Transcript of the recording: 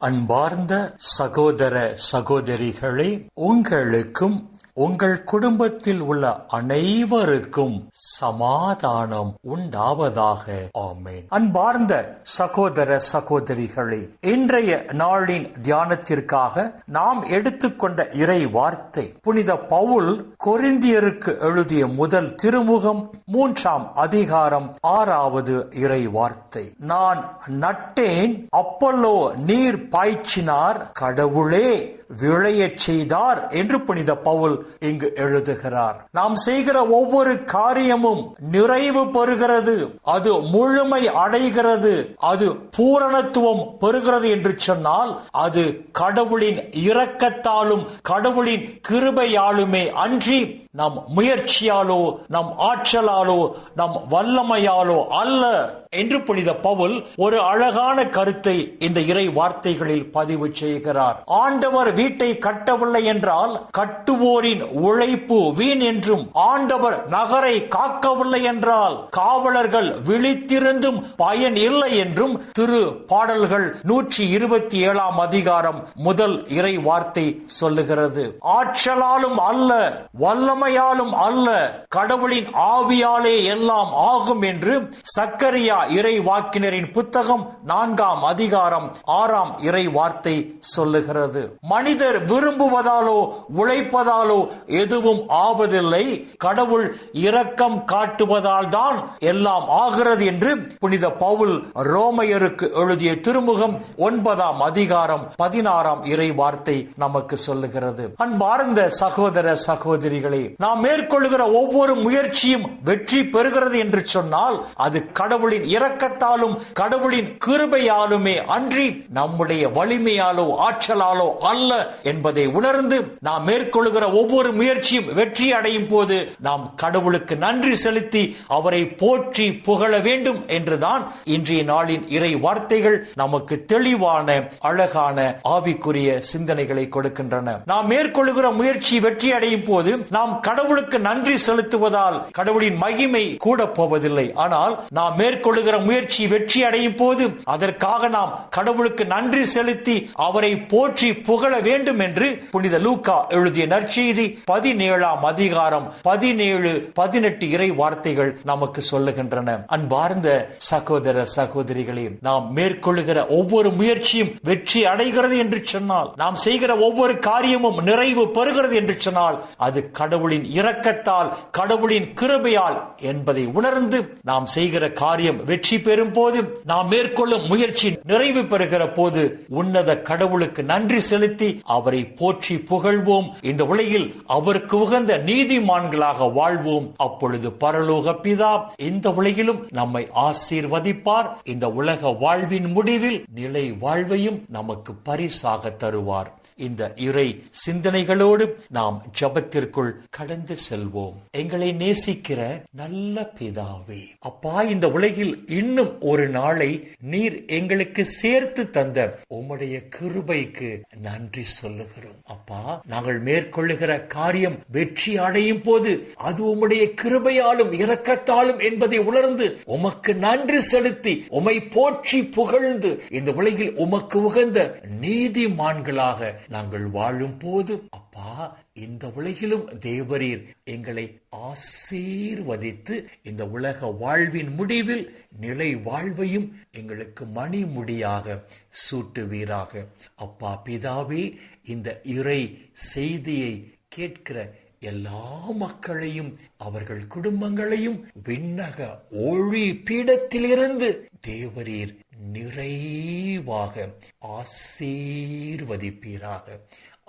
அன்பார்ந்த சகோதர சகோதரிகளே உங்களுக்கும் உங்கள் குடும்பத்தில் உள்ள அனைவருக்கும் சமாதானம் உண்டாவதாக. ஆமேன். அன்பார்ந்த சகோதர சகோதரிகளே இன்றைய நாளின் தியானத்திற்காக நாம் எடுத்துக்கொண்ட இறை வார்த்தை புனித பவுல் கொரிந்தியருக்கு எழுதிய முதல் திருமுகம் மூன்றாம் அதிகாரம் ஆறாவது இறை வார்த்தை நான் நட்டேன் அப்பல்லோ நீர் பாய்ச்சினார் கடவுளே விளையச் செய்தார் என்று புனித பவுல் இங்கு எழுதுகிறார். நாம் செய்கிற ஒவ்வொரு காரியமும் நிறைவு பெறுகிறது. அது முழுமை அடைகிறது. அது பூரணத்துவம் பெறுகிறது என்று சொன்னால் அது கடவுளின் இரக்கத்தாலும் கடவுளின் கிருபையாலுமே அன்றி நம் முயற்சியாலோ நம் ஆற்றலாலோ நம் வல்லமையாலோ அல்ல என்று புனித பவுல் ஒரு அழகான கருத்தை இந்த இறை வார்த்தைகளில் பதிவு செய்கிறார். ஆண்டவர் வீட்டை கட்டவில்லை என்றால் கட்டுவோரின் உழைப்பு வீண் என்றும் ஆண்டவர் நகரை காக்கவில்லை என்றால் காவலர்கள் விழித்திருந்தும் பயன் இல்லை என்றும் திரு பாடல்கள் நூற்றி இருபத்தி ஏழாம் அதிகாரம் முதல் இறை வார்த்தை சொல்லுகிறது. ஆற்றலாலும் அல்ல வல்லமையாலும் அல்ல கடவுளின் ஆவியாலே எல்லாம் ஆகும் என்று சக்கரியா இறை வாக்கினரின் புத்தகம் நான்காம் அதிகாரம் ஆறாம் இறை வார்த்தை சொல்லுகிறது மனிதர் விரும்புவதாலோ உழைப்பதாலோ எதுவும் ஆவதில்லை. கடவுள் இரக்கம் காட்டுவதால் தான் எல்லாம் ஆகிறது என்று புனித பவுல் ரோமையருக்கு எழுதிய திருமுகம் ஒன்பதாம் அதிகாரம் பதினாறாம் இறை வார்த்தை நமக்கு சொல்லுகிறது. அன்பார்ந்த சகோதர சகோதரிகளே நாம் மேற்கொள்கிற ஒவ்வொரு முயற்சியும் வெற்றி பெறுகிறது என்று சொன்னால் அது கடவுளின் இரக்கத்தாலும் கடவுளின் கிருபையாலுமே அன்றி நம்முடைய வலிமையாலோ ஆற்றலாலோ அல்ல. என்பதை உணர்ந்து நாம் மேற்கொள்கிற ஒவ்வொரு முயற்சியும் வெற்றி அடையும் போது நாம் கடவுளுக்கு நன்றி செலுத்தி அவரை போற்றி புகழ வேண்டும் என்றுதான் இன்றைய நாளின் இறை வார்த்தைகள் நமக்கு தெளிவான அழகான ஆவிக்குரிய சிந்தனைகளை கொடுக்கின்றன. நாம் மேற்கொள்கிற முயற்சி வெற்றி அடையும் போது நாம் கடவுளுக்கு நன்றி செலுத்துவதால் கடவுளின் மகிமை கூட போவதில்லை. ஆனால் நாம் மேற்கொள்கிற முயற்சி வெற்றி அடையும் போது அதற்காக நாம் கடவுளுக்கு நன்றி செலுத்தி அவரை போற்றி புகழ வேண்டும் என்று புனித லூக்கா எழுதிய நற்செய்தி பதினேழாம் அதிகாரம் பதினேழு பதினெட்டு இறை வார்த்தைகள் நமக்கு சொல்லுகின்றன. அன்பார்ந்த சகோதர சகோதரிகளே நாம் மேற்கொள்ளுகிற ஒவ்வொரு முயற்சியும் வெற்றி அடைகிறது என்று சொன்னால் நாம் செய்கிற ஒவ்வொரு காரியமும் நிறைவு பெறுகிறது என்று சொன்னால் அது கடவுளின் இரக்கத்தால் கடவுளின் கிருபையால் என்பதை உணர்ந்து நாம் செய்கிற காரியம் வெற்றி பெறும் போது நாம் மேற்கொள்ளும் முயற்சி நிறைவு பெறுகிற போது உன்னத கடவுளுக்கு நன்றி செலுத்தி அவரை போற்றி புகழ்வோம். இந்த உலகில் அவருக்கு உகந்த நீதிமான்களாக வாழ்வோம். அப்பொழுது பரலோக பிதா இந்த உலகிலும் நம்மை ஆசீர்வதிப்பார். இந்த உலக வாழ்வின் முடிவில் நிலை வாழ்வையும் நமக்கு பரிசாக தருவார். இந்த இறை சிந்தனைகளோடு நாம் ஜபத்திற்குள் கடந்து செல்வோம். எங்களை நேசிக்கிற நல்ல பிதாவே அப்பா இந்த உலகில் இன்னும் ஒரு நாளை நீர் எங்களுக்கு சேர்த்து தந்த உம்முடைய கிருபைக்கு நன்றி சொல்லுகிறோம். அப்பா நாங்கள் மேற்கொள்ளுகிற காரியம் வெற்றி அடையும் போது அது உம்முடைய கிருபையாலும் இரக்கத்தாலும் என்பதை உணர்ந்து உமக்கு நன்றி செலுத்தி உமை போற்றி புகழ்ந்து இந்த உலகில் உமக்கு உகந்த நீதிமான்களாக நாங்கள் வாழும் போது அப்பா இந்த உலகிலும் தேவரீர் எங்களை ஆசீர்வதித்து இந்த உலக வாழ்வின் முடிவில் நிலை வாழ்வையும் எங்களுக்கு மணிமுடியாக சூட்டுவீராக. அப்பா பிதாவே இந்த இறை செய்தியை கேட்கிற எல்லா மக்களையும் அவர்கள் குடும்பங்களையும் விண்ணக ஒளி பீடத்திலிருந்து தேவரீர் நிறைவாக ஆசீர்வதிப்பீராக.